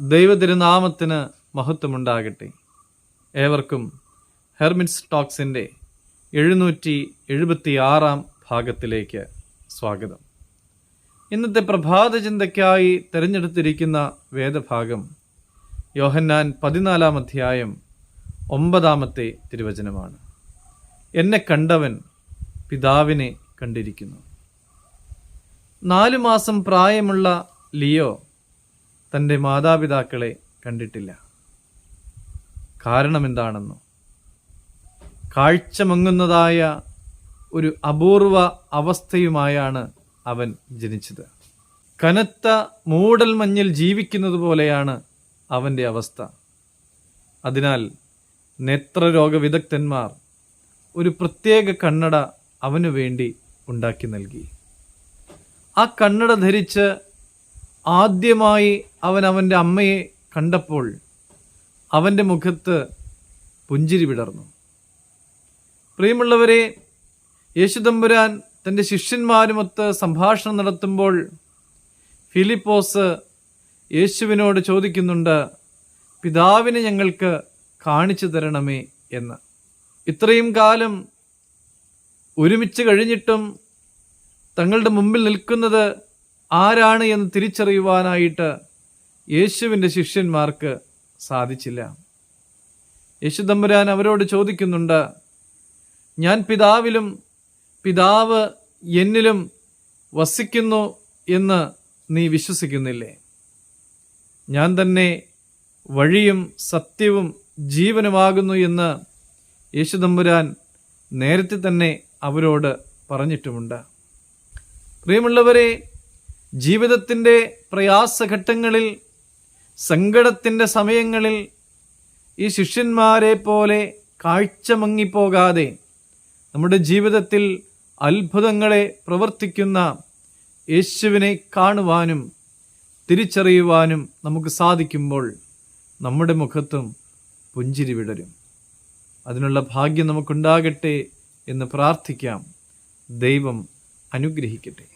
ദൈവതിരുനാമത്തിന് മഹത്വമുണ്ടാകട്ടെ. ഏവർക്കും ഹെർമിറ്റ്സ് ടോക്സിന്റെ എഴുന്നൂറ്റി എഴുപത്തി ആറാം ഭാഗത്തിലേക്ക് സ്വാഗതം. ഇന്നത്തെ പ്രഭാത ചിന്തയ്ക്കായി തിരഞ്ഞെടുത്തിരിക്കുന്ന വേദഭാഗം യോഹന്നാൻ പതിനാലാം അധ്യായം ഒമ്പതാമത്തെ തിരുവചനമാണ്. എന്നെ കണ്ടവൻ പിതാവിനെ കണ്ടിരിക്കുന്നു. നാലു മാസം പ്രായമുള്ള ലിയോ തന്റെ മാതാപിതാക്കളെ കണ്ടിട്ടില്ല. കാരണം എന്താണെന്നോ? കാഴ്ചമങ്ങുന്നതായ ഒരു അപൂർവ അവസ്ഥയുമായാണ് അവൻ ജനിച്ചത്. കനത്ത മൂടൽ മഞ്ഞിൽ ജീവിക്കുന്നത് പോലെയാണ് അവന്റെ അവസ്ഥ. അതിനാൽ നേത്രരോഗ വിദഗ്ധന്മാർ ഒരു പ്രത്യേക കണ്ണട അവനു വേണ്ടി ഉണ്ടാക്കി നൽകി. ആ കണ്ണട ധരിച്ച് ആദ്യമായി അവൻ അവന്റെ അമ്മയെ കണ്ടപ്പോൾ അവന്റെ മുഖത്ത് പുഞ്ചിരി വിടർന്നു പ്രിയമുള്ളവരെ യേശുദമ്പുരാൻ തന്റെ ശിഷ്യന്മാരുമൊത്ത് സംഭാഷണം നടത്തുമ്പോൾ ഫിലിപ്പോസ് യേശുവിനോട് ചോദിക്കുന്നുണ്ട് പിതാവിനെ ഞങ്ങൾക്ക് കാണിച്ചു തരണമേ എന്ന്. ഇത്രയും കാലം ഒരുമിച്ച് കഴിഞ്ഞിട്ടും തങ്ങളുടെ മുമ്പിൽ നിൽക്കുന്നത് ആരാണ് എന്ന് തിരിച്ചറിയുവാനായിട്ട് യേശുവിന്റെ ശിഷ്യന്മാർക്ക് സാധിച്ചില്ല. യേശുദമ്പുരാൻ അവരോട് ചോദിക്കുന്നുണ്ട് ഞാൻ പിതാവിലും പിതാവ് എന്നിലും വസിക്കുന്നു എന്ന് നീ വിശ്വസിക്കുന്നില്ലേ? ഞാൻ തന്നെ വഴിയും സത്യവും ജീവനുമാകുന്നു എന്ന് യേശുദമ്പുരാൻ നേരത്തെ തന്നെ അവരോട് പറഞ്ഞിട്ടുമുണ്ട്. പ്രിയമുള്ളവരെ ജീവിതത്തിന്റെ പ്രയാസഘട്ടങ്ങളിൽ സങ്കടത്തിന്റെ സമയങ്ങളിൽ ഈ ശിഷ്യന്മാരെ പോലെ കാഴ്ച മങ്ങിപ്പോകാതെ നമ്മുടെ ജീവിതത്തിൽ അത്ഭുതങ്ങളെ പ്രവർത്തിക്കുന്ന യേശുവിനെ കാണുവാനും തിരിച്ചറിയുവാനും നമുക്ക് സാധിക്കുമ്പോൾ നമ്മുടെ മുഖത്തും പുഞ്ചിരി വിടരും. അതിനുള്ള ഭാഗ്യം നമുക്കുണ്ടാകട്ടെ എന്ന് പ്രാർത്ഥിക്കാം. ദൈവം അനുഗ്രഹിക്കട്ടെ.